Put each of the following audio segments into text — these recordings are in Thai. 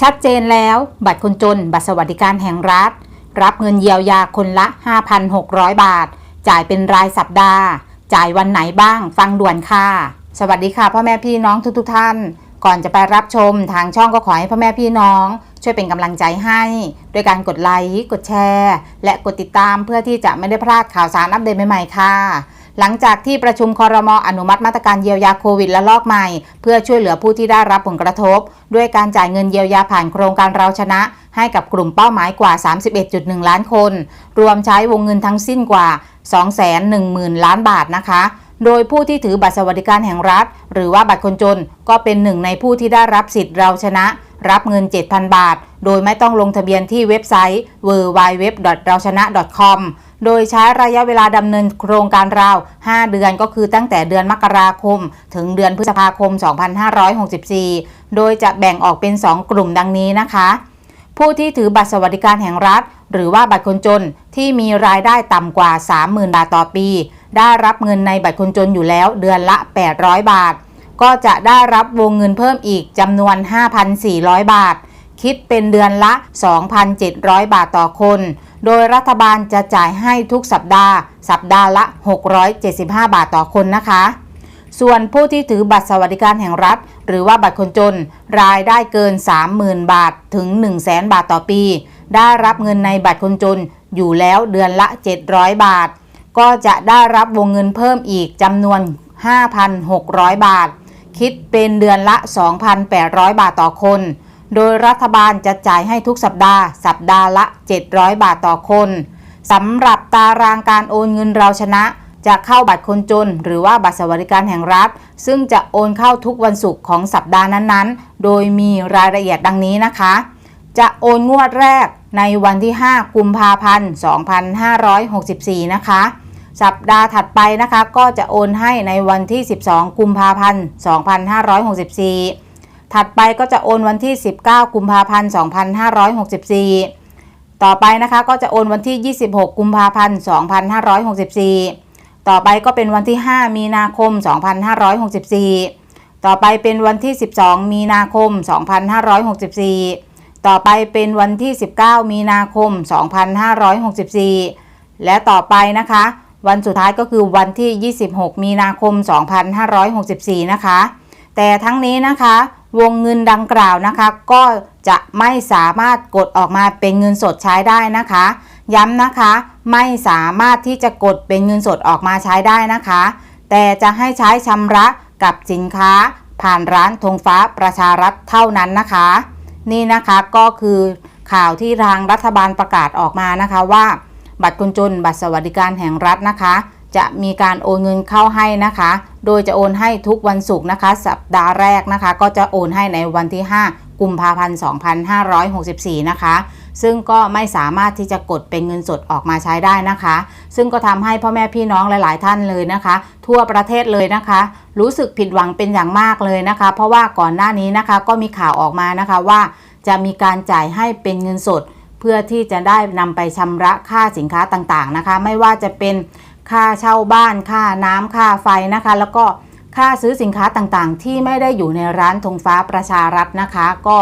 ชัดเจนแล้ว บัตรคนจน บัตรสวัสดิการแห่งรัฐ รับเงินเยียวยาคนละ 5,600 บาท จ่ายเป็นรายสัปดาห์ จ่ายวันไหนบ้าง ฟังด่วนค่ะ สวัสดีค่ะพ่อแม่พี่น้องทุกๆทท่าน ก่อนจะไปรับชมทางช่องก็ขอให้พ่อแม่พี่น้อง ช่วยเป็นกำลังใจให้ด้วยการกดไลค์ กดแชร์ และกดติดตามเพื่อที่จะไม่ได้พลาดข่าวสารอัปเดตใหม่ๆค่ะ หลังจากที่ประชุมคอรมออนุมัติมาตรการเยียวยาโควิดและลอกใหม่ เพื่อช่วยเหลือผู้ที่ได้รับผลกระทบ ด้วยการจ่ายเงินเยียวยาผ่านโครงการเราชนะ ให้กับกลุ่มเป้าหมายกว่า 31.1 ล้านคน รวมใช้วงเงินทั้งสิ้นกว่า 210,000 ล้านบาทนะคะ โดยผู้ที่ถือบัตรสวัสดิการแห่งรัฐ หรือว่าบัตรคนจนก็เป็นหนึ่งในผู้ที่ได้รับสิทธิ์เราชนะ รับเงิน 7,000 บาท โดยไม่ต้องลงทะเบียนที่เว็บไซต์ www. เราชนะ .com โดยใช้ระยะเวลาดำเนินโครงการราว 5 เดือนก็คือตั้งแต่เดือนมกราคม ถึงเดือนพฤษภาคม 2564 โดยจะแบ่งออกเป็น 2 กลุ่มดังนี้นะคะ ผู้ที่ถือบัตรสวัสดิการแห่งรัฐ หรือว่าบัตรคนจนที่มีรายได้ต่ำกว่า 30,000 บาทต่อปี ได้รับเงินในบัตรคนจนอยู่แล้วเดือนละ 800 บาท ก็จะได้รับวงเงินเพิ่มอีกจำนวน 5,400 บาท คิดเป็นเดือนละ 2,700 บาทต่อคน โดยรัฐบาลจะจ่ายให้ทุกสัปดาห์ สัปดาห์ละ 675 บาทต่อคนนะคะ ส่วนผู้ที่ถือบัตรสวัสดิการแห่งรัฐ หรือว่าบัตรคนจน รายได้เกิน 30,000 บาทถึง 100,000 บาทต่อปี ได้รับเงินในบัตรคนจนอยู่แล้วเดือนละ 700 บาท ก็จะได้รับวงเงินเพิ่มอีกจำนวน 5,600 บาท คิดเป็นเดือนละ 2,800 บาทต่อคน โดยรัฐบาลจะจ่ายให้ทุกสัปดาห์ สัปดาห์ละ 700 บาทต่อคนสำหรับตารางการโอนเงินเราชนะ จะเข้าบัตรคนจน หรือว่าบัตรสวัสดิการแห่งรัฐ ซึ่งจะโอนเข้าทุกวันศุกร์ของสัปดาห์นั้นๆ โดยมีรายละเอียดดังนี้นะคะ จะโอนงวดแรกในวันที่ 5 กุมภาพันธ์ 2564 นะคะ สัปดาห์ถัดไปนะคะก็จะโอนให้ในวันที่ 12 กุมภาพันธ์ 2564 ถัดไปก็จะโอนวันที่ 19 กุมภาพันธ์ 2564 ต่อไปนะคะก็จะโอนวันที่ 26 กุมภาพันธ์ 2564 ต่อไปก็เป็นวันที่ 5 มีนาคม 2564 ต่อไปเป็นวันที่ 12 มีนาคม 2564 ต่อไปเป็นวันที่ 19 มีนาคม 2564 และต่อไปนะคะ วันสุดท้ายก็คือวันที่ 26 มีนาคม 2564 นะคะ แต่ทั้งนี้นะคะ วงเงินดังกล่าวนะคะ ก็จะไม่สามารถกดออกมาเป็นเงินสดใช้ได้นะคะ ย้ำนะคะไม่สามารถที่จะกดเป็นเงินสดออกมาใช้ได้นะคะ แต่จะให้ใช้ชำระกับสินค้า ผ่านร้านธงฟ้าประชารัฐเท่านั้นนะคะ นี่นะคะก็คือข่าวที่ทางรัฐบาลประกาศออกมานะคะว่า บัตรคนจนบัตรสวัสดิการแห่งรัฐนะคะ จะมีการโอนเงินเข้าให้นะคะ โดยจะโอนให้ทุกวันศุกร์นะคะ สัปดาห์แรกนะคะ ก็จะโอนให้ในวันที่ 5 กุมภาพันธ์ 2564 นะคะ ซึ่งก็ไม่สามารถที่จะกดเป็นเงินสดออกมาใช้ได้นะคะ ซึ่งก็ทำให้พ่อแม่พี่น้องหลาย ๆ ท่านเลยนะคะ ทั่วประเทศเลยนะคะ รู้สึกผิดหวังเป็นอย่างมากเลยนะคะ เพราะว่าก่อนหน้านี้นะคะก็มีข่าวออกมานะคะว่า จะมีการจ่ายให้เป็นเงินสด เพื่อที่จะได้นำไปชำระค่าสินค้าต่าง ๆ นะคะ ไม่ว่าจะเป็น ค่าเช่าบ้านค่าน้ำค่าไฟนะคะ แล้วก็ค่าซื้อสินค้าต่างๆ ที่ไม่ได้อยู่ในร้านธงฟ้าประชารัฐนะคะ ก็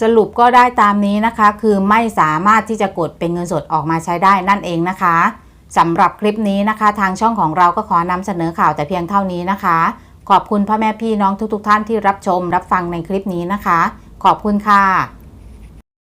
สรุปก็ได้ตามนี้นะคะ คือไม่สามารถที่จะกดเป็นเงินสดออกมาใช้ได้นั่นเองนะคะสำหรับคลิปนี้นะคะ ทางช่องของเราก็ขอนำเสนอข่าวแต่เพียงเท่านี้นะคะ ขอบคุณพ่อแม่พี่น้องทุกๆ ท่านที่รับชม รับฟังในคลิปนี้นะคะ ขอบคุณค่ะ